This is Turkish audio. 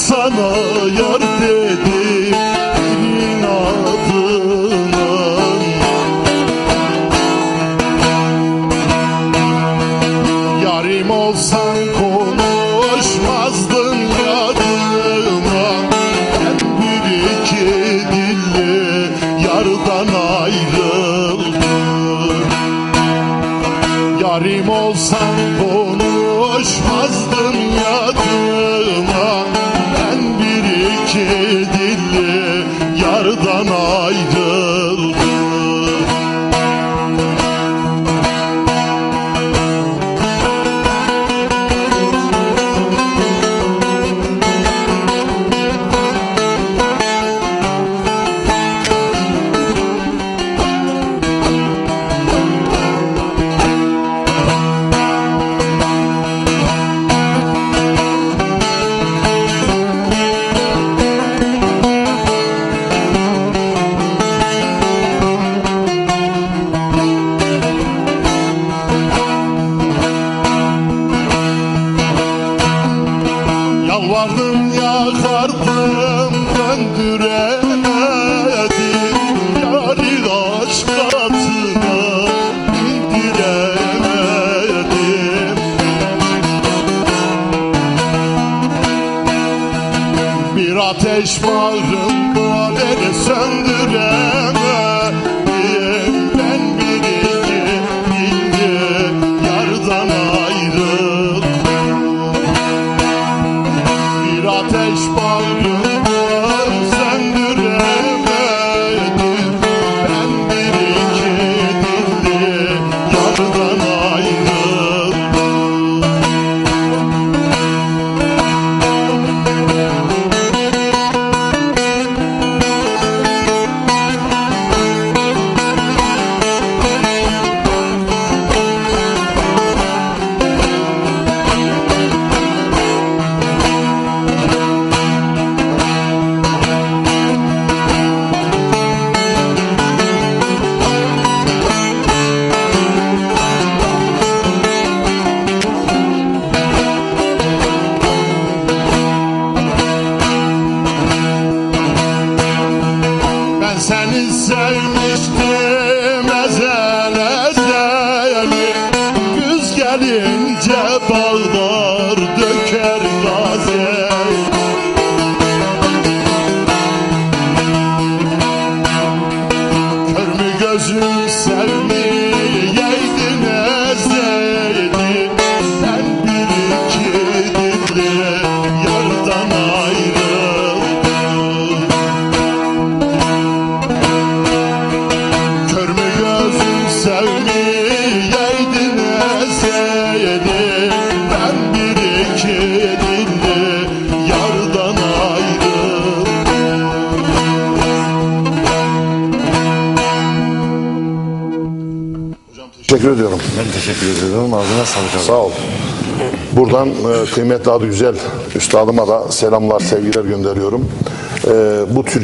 sana yar dedim inadına Yarim olsan konuşmazdın yadıma Ben bir iki dille yardan ayrıldım Yarim olsan konuşmazdın yadıma iki dilli yardan ayrıldım Yalvardım yakardım döndüremedim Yari aşk katına indiremedim Bir ateş bağrımda beni söndüremedim ateş bağrımda sevmiştim ezel ezeli Güz gelince bağlar döker gazel Kör gözüm sevmeyeydin Teşekkür ediyorum. Ben teşekkür ediyorum. Ağzına sağlık abi. Sağ ol. Buradan e, kıymetli adı güzel üstadıma da selamlar, sevgiler gönderiyorum. E, bu Türkiye